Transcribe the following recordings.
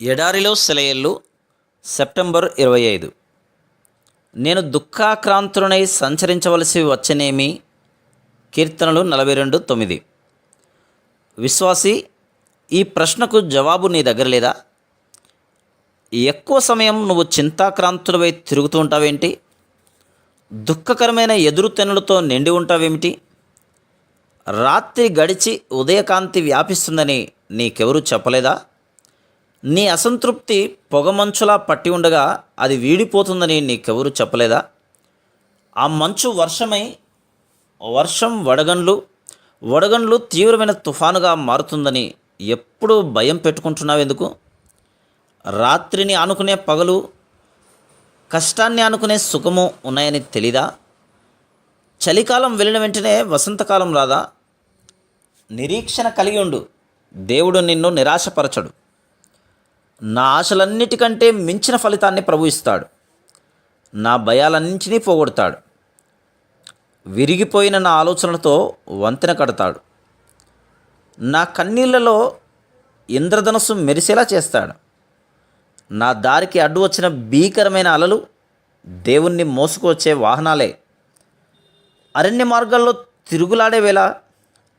ఎడారిలో సెలయేళ్ళు సెప్టెంబర్ ఇరవై ఐదు. నేను దుఃఖాక్రాంతులనై సంచరించవలసి వచ్చనేమి? కీర్తనలు నలభై రెండు తొమ్మిది. విశ్వాసి ఈ ప్రశ్నకు జవాబు నీ దగ్గర లేదా? ఎక్కువ సమయం నువ్వు చింతాక్రాంతులపై తిరుగుతూ ఉంటావేంటి? దుఃఖకరమైన ఎదురుతెన్నులతో నిండి ఉంటావేమిటి? రాత్రి గడిచి ఉదయకాంతి వ్యాపిస్తుందని నీకెవరూ చెప్పలేదా? నీ అసంతృప్తి పొగమంచులా పట్టి ఉండగా అది వీడిపోతుందని నీకెవరు చెప్పలేదా? ఆ మంచు వర్షమై వర్షం వడగండ్లు వడగండ్లు తీవ్రమైన తుఫానుగా మారుతుందని ఎప్పుడు భయం పెట్టుకుంటున్నావు ఎందుకు? రాత్రిని ఆనుకునే పగలు కష్టాన్ని ఆనుకునే సుఖము ఉన్నాయని తెలీదా? చలికాలం వెళ్ళిన వెంటనే వసంతకాలం రాదా? నిరీక్షణ కలిగి ఉండు. దేవుడు నిన్ను నిరాశపరచడు. నా ఆశలన్నిటికంటే మించిన ఫలితాన్ని ప్రభు ఇస్తాడు. నా భయాలన్నింటినీ పోగొడతాడు. విరిగిపోయిన నా ఆలోచనలతో వంతెన కడతాడు. నా కన్నీళ్ళలో ఇంద్రధనస్సు మెరిసేలా చేస్తాడు. నా దారికి అడ్డు వచ్చిన భీకరమైన అలలు దేవుణ్ణి మోసుకొచ్చే వాహనాలే. అరణ్య మార్గాల్లో తిరుగులాడే వేళ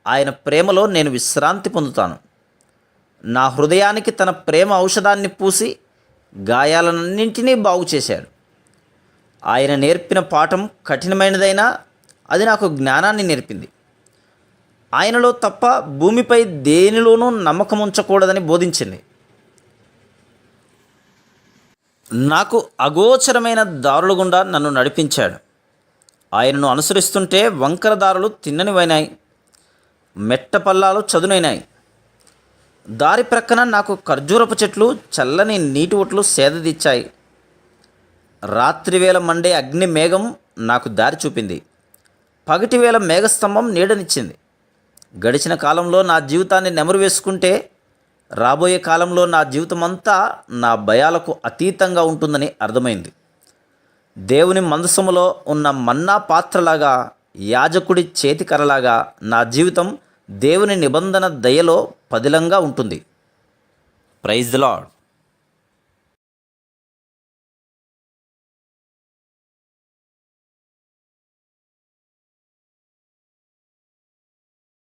ఆయన ప్రేమలో నేను విశ్రాంతి పొందుతాను. నా హృదయానికి తన ప్రేమ ఔషధాన్ని పూసి గాయాలన్నింటినీ బాగు చేశాడు. ఆయన నేర్పిన పాఠం కఠినమైనదైనా అది నాకు జ్ఞానాన్ని నేర్పింది. ఆయనలో తప్ప భూమిపై దేనిలోనూ నమ్మకం ఉంచకూడదని బోధించింది. నాకు అగోచరమైన దారుల గుండా నన్ను నడిపించాడు. ఆయనను అనుసరిస్తుంటే వంకర దారులు తిన్ననివైనాయి. మెట్ట పల్లాలు చదునైనాయి. దారి ప్రక్కన నాకు ఖర్జూరపు చెట్లు చల్లని నీటి ఒట్లు సేదదీచ్చాయి రాత్రివేళ మండే అగ్ని మేఘం నాకు దారి చూపింది. పగటివేళ మేఘస్తంభం నీడనిచ్చింది. గడిచిన కాలంలో నా జీవితాన్ని నెమరు వేసుకుంటే రాబోయే కాలంలో నా జీవితం అంతా నా భయాలకు అతీతంగా ఉంటుందని అర్థమైంది. దేవుని మందసములో ఉన్న మన్నా పాత్రలాగా యాజకుడి చేతికరలాగా నా జీవితం దేవుని నిబంధన దయలో పదిలంగా ఉంటుంది. Praise the lord